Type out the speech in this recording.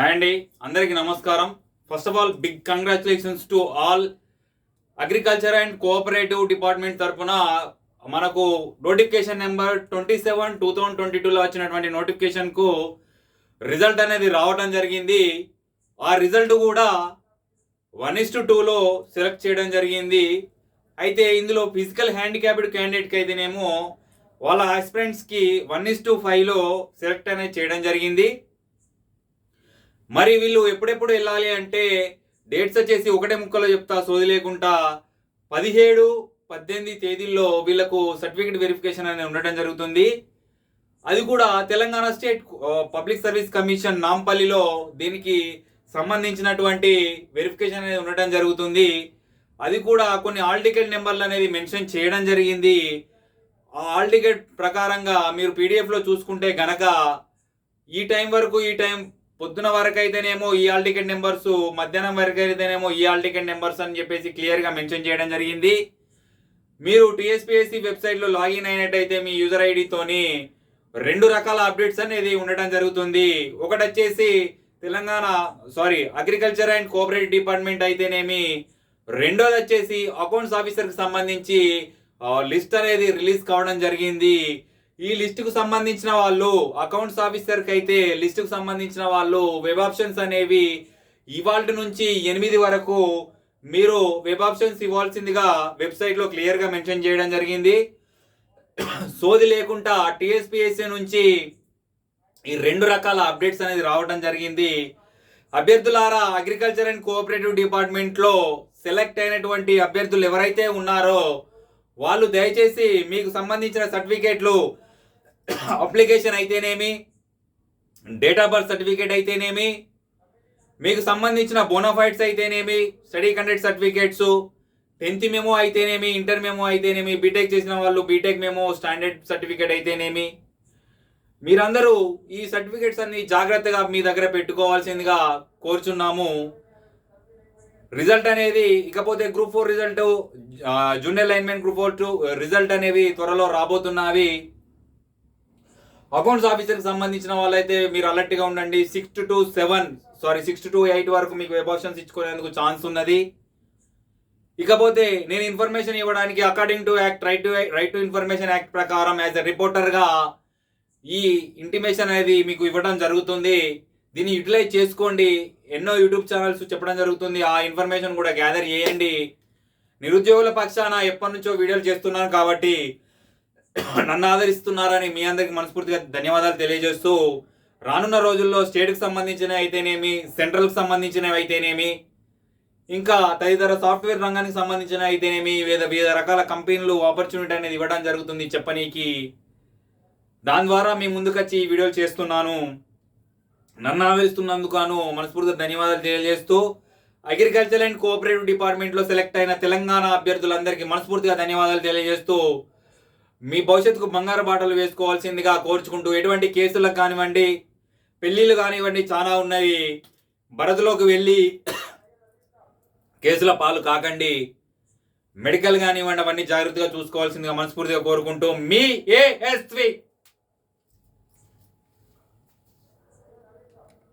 Hi అండి. అందరికీ నమస్కారం. First of all big congratulations to all agriculture and cooperative department తరఫున మనకు notification number twenty seven two thousand twenty టూలో వచ్చినటువంటి నోటిఫికేషన్కు రిజల్ట్ అనేది రావడం జరిగింది. ఆ రిజల్ట్ కూడా వన్ ఇస్ టు టూలో సెలెక్ట్ చేయడం జరిగింది. అయితే ఇందులో ఫిజికల్ హ్యాండిక్యాప్డ్ క్యాండిడేట్కి అయితేనేమో వాళ్ళ ఆస్పిరెంట్స్కి వన్ ఇస్ టు ఫైవ్లో సెలెక్ట్ అనేది చేయడం జరిగింది. మరి వీళ్ళు ఎప్పుడెప్పుడు వెళ్ళాలి అంటే డేట్స్ వచ్చేసి ఒకటే ముక్కలో చెప్తా సోది లేకుండా పదిహేడు పద్దెనిమిది తేదీల్లో వీళ్ళకు సర్టిఫికేట్ వెరిఫికేషన్ అనేది ఉండటం జరుగుతుంది. అది కూడా Telangana state public service commission నాంపల్లిలో దీనికి సంబంధించినటువంటి వెరిఫికేషన్ అనేది ఉండటం జరుగుతుంది. అది కూడా కొన్ని ఆల్ టికెట్ నెంబర్లు అనేది మెన్షన్ చేయడం జరిగింది. ఆ ఆల్ టికెట్ ప్రకారంగా మీరు పీడిఎఫ్లో చూసుకుంటే గనక ఈ టైం వరకు ఈ టైం పొద్దున వరకు అయితేనేమో ఈ ఆల్ టికెట్ నెంబర్స్ మధ్యాహ్నం వరకు అయితేనేమో ఈ ఆల్ టికెట్ నెంబర్స్ అని చెప్పేసి క్లియర్గా మెన్షన్ చేయడం జరిగింది. మీరు టీఎస్పీఎస్సీ వెబ్సైట్లో లాగిన్ అయినట్టయితే మీ యూజర్ ఐడితోని రెండు రకాల అప్డేట్స్ అనేది ఉండటం జరుగుతుంది. ఒకటి వచ్చేసి Telangana sorry agriculture and cooperative department అయితేనేమి రెండోది వచ్చేసి అకౌంట్స్ ఆఫీసర్కి సంబంధించి లిస్ట్ అనేది రిలీజ్ కావడం జరిగింది. ఈ లిస్టుకు సంబంధించిన వాళ్ళు అకౌంట్స్ ఆఫీసర్కి అయితే లిస్టుకు సంబంధించిన వాళ్ళు వెబ్ ఆప్షన్స్ అనేవి ఇవాళ నుంచి ఎనిమిది వరకు మీరు వెబ్ ఆప్షన్స్ ఇవ్వాల్సిందిగా వెబ్సైట్లో క్లియర్గా మెన్షన్ చేయడం జరిగింది. సోది లేకుండా టీఎస్పీఎస్సీ నుంచి ఈ రెండు రకాల అప్డేట్స్ అనేది రావడం జరిగింది. అభ్యర్థులారా అగ్రికల్చర్ అండ్ కోఆపరేటివ్ డిపార్ట్మెంట్లో సెలెక్ట్ అయినటువంటి అభ్యర్థులు ఎవరైతే ఉన్నారో వాళ్ళు దయచేసి మీకు సంబంధించిన సర్టిఫికేట్లు అప్లికేషన్ అయితేనేమి డేట్ ఆఫ్ బర్త్ సర్టిఫికేట్ అయితేనేమి మీకు సంబంధించిన బోనోఫైట్స్ అయితేనేమి స్టడీ కండక్ట్ సర్టిఫికేట్స్ టెన్త్ మేము అయితేనేమి ఇంటర్ మేము అయితేనేమి బీటెక్ చేసిన వాళ్ళు బీటెక్ మేము స్టాండర్డ్ సర్టిఫికేట్ అయితేనేమి. మీరందరూ ఈ సర్టిఫికేట్స్ అన్ని జాగ్రత్తగా మీ దగ్గర పెట్టుకోవాల్సిందిగా కోరుచున్నాము. రిజల్ట్ అనేది ఇకపోతే group four result junior linemen group four two result అనేవి త్వరలో రాబోతున్నవి. అకౌంట్స్ ఆఫీసర్కి సంబంధించిన వాళ్ళైతే మీరు అలర్ట్గా ఉండండి. Six to seven sorry six to eight వరకు మీకు వెబ్ ఆప్షన్స్ ఇచ్చుకునేందుకు ఛాన్స్ ఉన్నది. ఇకపోతే నేను ఇన్ఫర్మేషన్ ఇవ్వడానికి according to act right to right to information act ప్రకారం యాజ్ ఎ రిపోర్టర్గా ఈ ఇంటిమేషన్ అనేది మీకు ఇవ్వడం జరుగుతుంది. దీన్ని యూటిలైజ్ చేసుకోండి. ఎన్నో యూట్యూబ్ ఛానల్స్ చెప్పడం జరుగుతుంది. ఆ ఇన్ఫర్మేషన్ కూడా గ్యాదర్ చేయండి. నిరుద్యోగుల పక్షాన ఎప్పటి నుంచో వీడియోలు చేస్తున్నాను కాబట్టి నన్ను ఆదరిస్తున్నారని మీ అందరికి మనస్ఫూర్తిగా ధన్యవాదాలు తెలియజేస్తూ రానున్న రోజుల్లో స్టేట్కి సంబంధించిన అయితేనేమి సెంట్రల్కి సంబంధించినవి అయితేనేమి ఇంకా తదితర సాఫ్ట్వేర్ రంగానికి సంబంధించిన అయితేనేమి వివిధ వివిధ రకాల కంపెనీలు ఆపర్చునిటీ అనేది ఇవ్వడం జరుగుతుంది చెప్పనీకి. దాని ద్వారా మీ ముందుకొచ్చి ఈ వీడియోలు చేస్తున్నాను. నన్ను ఆదరిస్తున్నందుకు మనస్ఫూర్తిగా ధన్యవాదాలు తెలియజేస్తూ అగ్రికల్చర్ అండ్ కోఆపరేటివ్ డిపార్ట్మెంట్లో సెలెక్ట్ అయిన తెలంగాణ అభ్యర్థులందరికీ మనస్ఫూర్తిగా ధన్యవాదాలు తెలియజేస్తూ మీ భవిష్యత్తుకు బంగారు బాటలు వేసుకోవాల్సిందిగా కోర్చుకుంటూ ఎటువంటి కేసులకు కానివ్వండి పెళ్ళిళ్ళు కానివ్వండి చాలా ఉన్నాయి. బరదలోకి వెళ్ళి కేసుల పాలు కాకండి. మెడికల్ కానివ్వండి అవన్నీ జాగ్రత్తగా చూసుకోవాల్సిందిగా మనస్ఫూర్తిగా కోరుకుంటూ మీ ఏఎస్వి